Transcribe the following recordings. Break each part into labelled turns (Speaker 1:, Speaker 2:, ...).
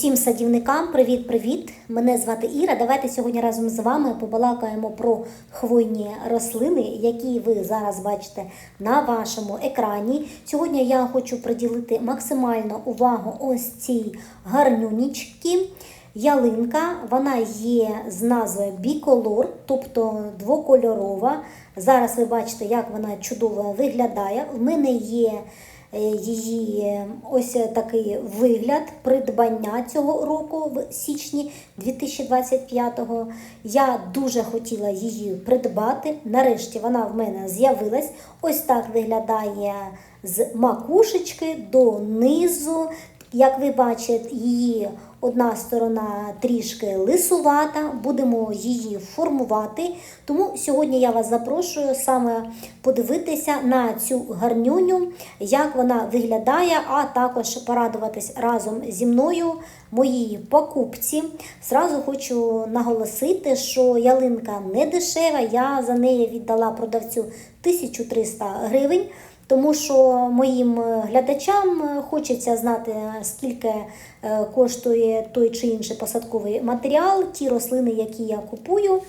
Speaker 1: Усім садівникам привіт-привіт! Мене звати Іра. Давайте сьогодні разом з вами побалакаємо про хвойні рослини, які ви зараз бачите на вашому екрані. Сьогодні я хочу приділити максимально увагу ось цій гарнюнічки. Ялинка, вона є з назвою біколор, тобто двокольорова. Зараз ви бачите, як вона чудово виглядає. В мене є її е, ось такий вигляд придбання цього року в січні 2025-го. Я дуже хотіла її придбати. Нарешті вона в мене з'явилась. Ось так виглядає з макушечки до низу. Як ви бачите, її одна сторона трішки лисувата, будемо її формувати. Тому сьогодні я вас запрошую саме подивитися на цю гарнюню, як вона виглядає, а також порадуватись разом зі мною моїй покупці. Зразу хочу наголосити, що ялинка не дешева, я за неї віддала продавцю 1300 гривень. Тому що моїм глядачам хочеться знати, скільки е, коштує той чи інший посадковий матеріал, ті рослини, які я купую.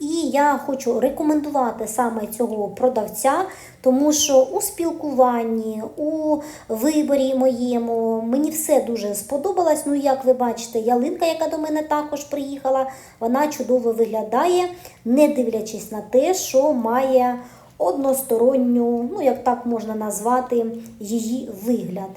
Speaker 1: І я хочу рекомендувати саме цього продавця, тому що у спілкуванні, у виборі моєму мені все дуже сподобалось. Ну, як ви бачите, ялинка, яка до мене також приїхала, вона чудово виглядає, не дивлячись на те, що має односторонню, ну як так можна назвати, її вигляд.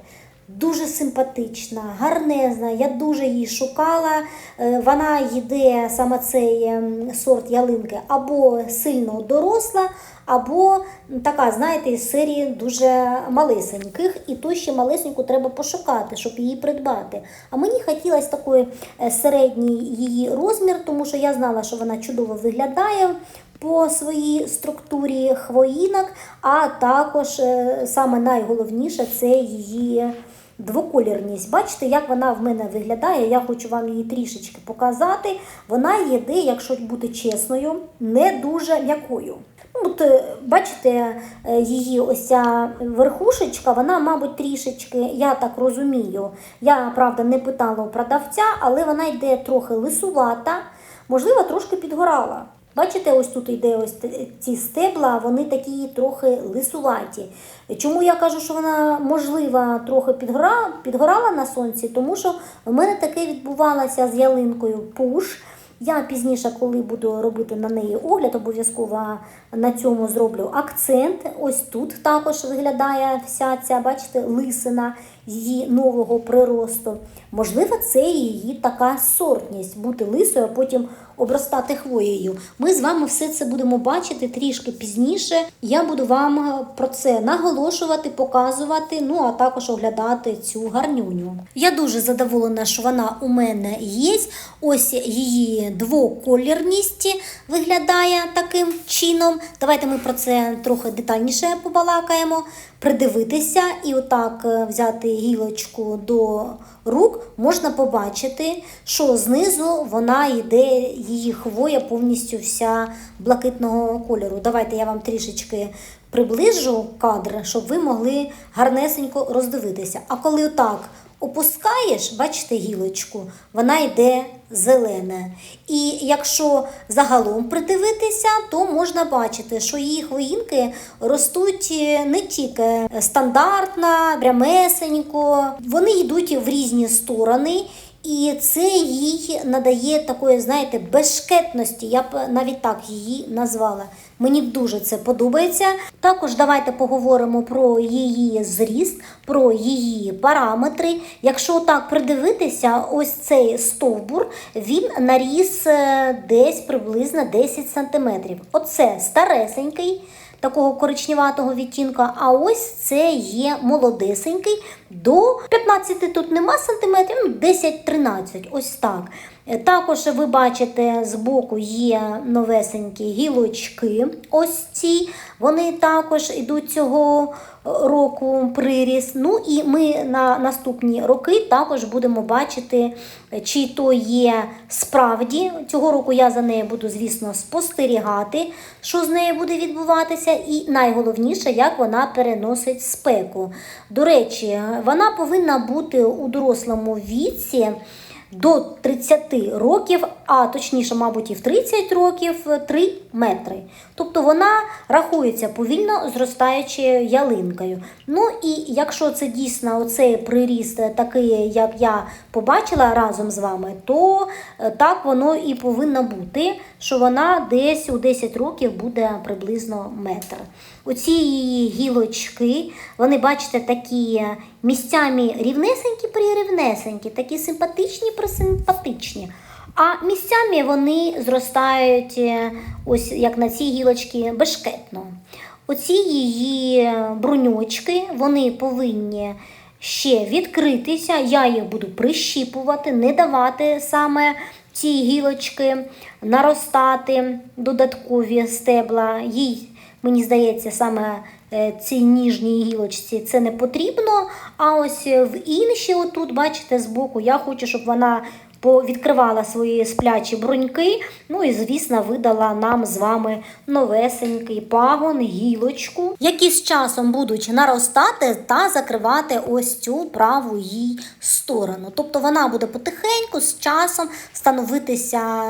Speaker 1: Дуже симпатична, гарнезна. Я дуже її шукала. Е, Вона йде саме цей ем, сорт ялинки або сильно доросла, або така, знаєте, із серії дуже малесеньких. І то ще малесеньку треба пошукати, щоб її придбати. А мені хотілося такий е, середній її розмір, тому що я знала, що вона чудово виглядає по своїй структурі хвоїнок, а також е, саме найголовніше це її двоколірність. Бачите, як вона в мене виглядає. Я хочу вам її трішечки показати. Вона є, якщо бути чесною, не дуже м'якою. Ну, от, е, Бачите, е, її ось ця верхушечка, вона, мабуть, трішечки, я так розумію. Я, правда, не питала у продавця, але вона йде трохи лисувата, можливо, трошки підгорала. Бачите, ось тут йде ось ці стебла, вони такі трохи лисуваті. Чому я кажу, що вона, можливо, трохи підгорала, підгорала на сонці? Тому що в мене таке відбувалося з ялинкою пуш. Я пізніше, коли буду робити на неї огляд, обов'язково на цьому зроблю акцент. Ось тут також виглядає вся ця, бачите, лисина її нового приросту. Можливо, це її така сортність бути лисою, а потім обростати хвоєю. Ми з вами все це будемо бачити трішки пізніше. Я буду вам про це наголошувати, показувати, ну а також оглядати цю гарнюню. Я дуже задоволена, що вона у мене є. Ось її двоколірність виглядає таким чином. Давайте ми про це трохи детальніше побалакаємо. Придивитися і отак е, взяти гілочку до рук, можна побачити, що знизу вона йде, її хвоя повністю вся блакитного кольору. Давайте я вам трішечки приближу кадр, щоб ви могли гарнесенько роздивитися. А коли отак опускаєш, бачите гілочку, вона йде зелена. І якщо загалом придивитися, то можна бачити, що її хвоїнки ростуть не тільки стандартно, прямесенько, вони йдуть в різні сторони. І це їй надає такої, знаєте, безшкетності. Я б навіть так її назвала. Мені дуже це подобається. Також давайте поговоримо про її зріст, про її параметри. Якщо так придивитися, ось цей стовбур він наріс е, десь приблизно 10 см. Оце старесенький. Такого коричневатого відтінка, а ось це є молодесенький. До 15 тут нема сантиметрів, ну 10-13, ось так. Також ви бачите, збоку є новесенькі гілочки. Ось ці, вони також йдуть цього року приріс. Ну і ми на наступні роки також будемо бачити, чи то є справді. Цього року я за нею буду, звісно, спостерігати, що з нею буде відбуватися, і найголовніше, як вона переносить спеку. До речі, вона повинна бути у дорослому віці. До 30 років, а точніше, мабуть, і в 30 років 3 метри. Тобто вона рахується повільно зростаючою ялинкою. Ну і якщо це дійсно оцей приріст е, такий, як я побачила разом з вами, то е, так воно і повинно бути, що вона десь у 10 років буде приблизно метр. Оці її гілочки, вони, бачите, такі місцями рівнесенькі прирівнесенькі, такі симпатичні присимпатичні. А місцями вони зростають, е, ось як на цій гілочці, бешкетно. Оці її бруньочки, вони повинні ще відкритися. Я їх буду прищіпувати, не давати саме ці гілочки наростати додаткові стебла. Їй, мені здається, саме е, цій ніжній гілочці це не потрібно. А ось в іншій, отут, бачите, збоку, я хочу, щоб вона відкривала свої сплячі бруньки. Ну і, звісно, видала нам з вами новесенький пагон, гілочку, які з часом будуть наростати та закривати ось цю праву їй сторону. Тобто вона буде потихеньку з часом становитися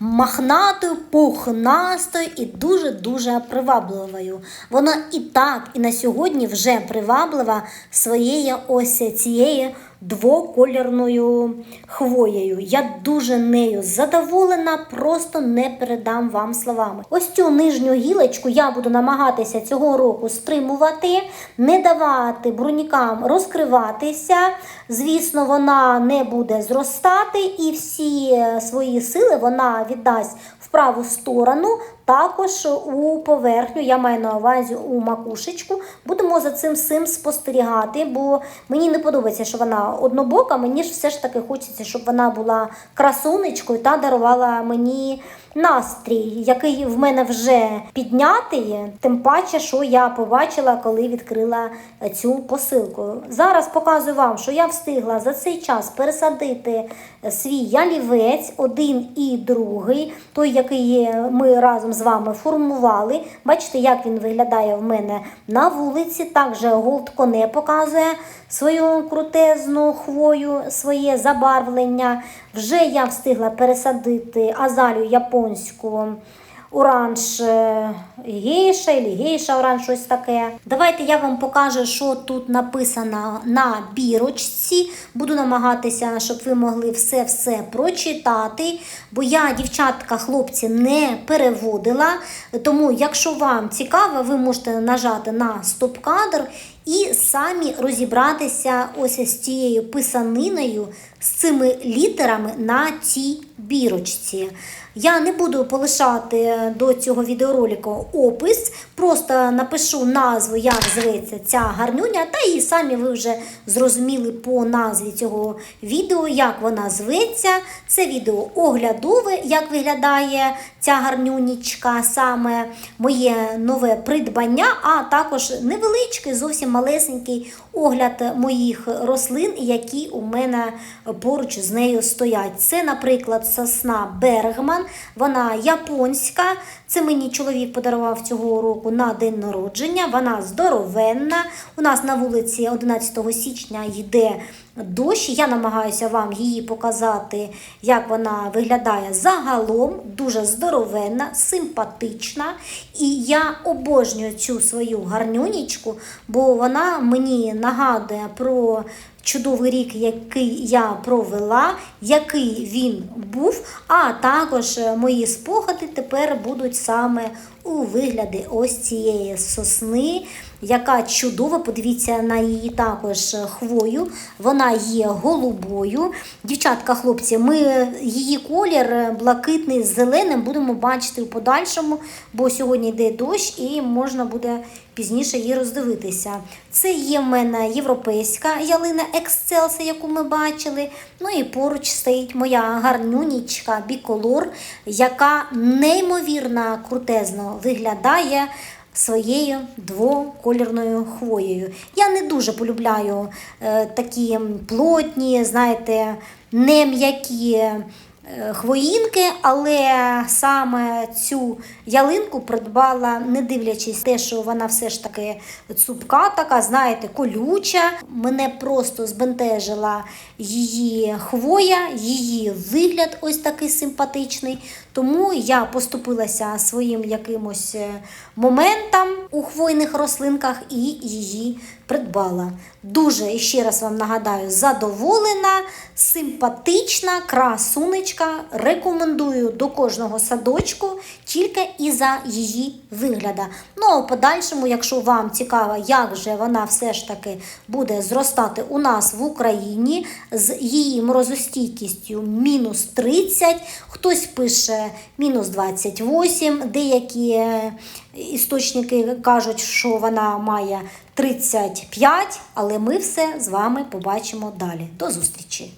Speaker 1: махнатою, пухнастою і дуже-дуже привабливою. Вона і так, і на сьогодні вже приваблива своєю ось цією двокольорною хвоєю. Я дуже нею задоволена, просто не передам вам словами. Ось цю нижню гілочку я буду намагатися цього року стримувати, не давати брунікам розкриватися. Звісно, вона не буде зростати, і всі свої сили вона віддасть в праву сторону. Також у поверхню, я маю на увазі у макушечку, будемо за цим всім спостерігати, бо мені не подобається, що вона однобока, мені ж все ж таки хочеться, щоб вона була красунечкою та дарувала мені настрій, який в мене вже піднятий, тим паче, що я побачила, коли відкрила цю посилку. Зараз показую вам, що я встигла за цей час пересадити свій ялівець, один і другий, той, який ми разом з вами формували. Бачите, як він виглядає в мене на вулиці. Також Голд Коне показує свою крутезну хвою, своє забарвлення. Вже я встигла пересадити азалію японську. Оранж е, гейша, або гейша оранж, щось таке. Давайте я вам покажу, що тут написано на бірочці. Буду намагатися, щоб ви могли все-все прочитати. Бо я, дівчатка, хлопці, не переводила. Тому, якщо вам цікаво, ви можете нажати на стоп-кадр і самі розібратися ось з цією писаниною, з цими літерами на цій бірочці. Я не буду полишати до цього відеоролику опис, просто напишу назву, як зветься ця гарнюня, та і самі ви вже зрозуміли по назві цього відео, як вона зветься. Це відео оглядове, як виглядає ця гарнюнічка, саме моє нове придбання, а також невеличкий, зовсім малесенький огляд моїх рослин, які у мене поруч з нею стоять. Це, наприклад, сосна Бергман, вона японська. Це мені чоловік подарував цього року на день народження. Вона здоровенна. У нас на вулиці 11 січня йде дощ. Я намагаюся вам її показати, як вона виглядає загалом. Дуже здоровенна, симпатична. І я обожнюю цю свою гарнюнічку, бо вона мені нагадує про. Чудовий рік, який я провела, який він був, а також мої спогади тепер будуть саме у вигляді ось цієї сосни, яка чудова. Подивіться на її також хвою. Вона є голубою. Дівчатка, хлопці, ми її колір блакитний з зеленим будемо бачити у подальшому, бо сьогодні йде дощ і можна буде пізніше її роздивитися. Це є в мене європейська ялина Excelsa, яку ми бачили. Ну і поруч стоїть моя гарнюнічка біколор, яка неймовірно крутезно виглядає своєю двокольорною хвоєю. Я не дуже полюбляю е, такі плотні, знаєте, не м'які хвоїнки, але саме цю ялинку придбала, не дивлячись те, що вона все ж таки цупка, така, знаєте, колюча. Мене просто збентежила її хвоя, її вигляд ось такий симпатичний. Тому я поступилася своїм якимось е, моментом у хвойних рослинках і її придбала. Дуже і ще раз вам нагадаю, задоволена, симпатична красунечка. Рекомендую до кожного садочку тільки і за її вигляда. Ну а в подальшому, якщо вам цікаво, як же вона все ж таки буде зростати у нас в Україні з її морозостійкістю мінус 30, хтось пише мінус 28, деякі е, істочники кажуть, що вона має 35, але ми все з вами побачимо далі. До зустрічі!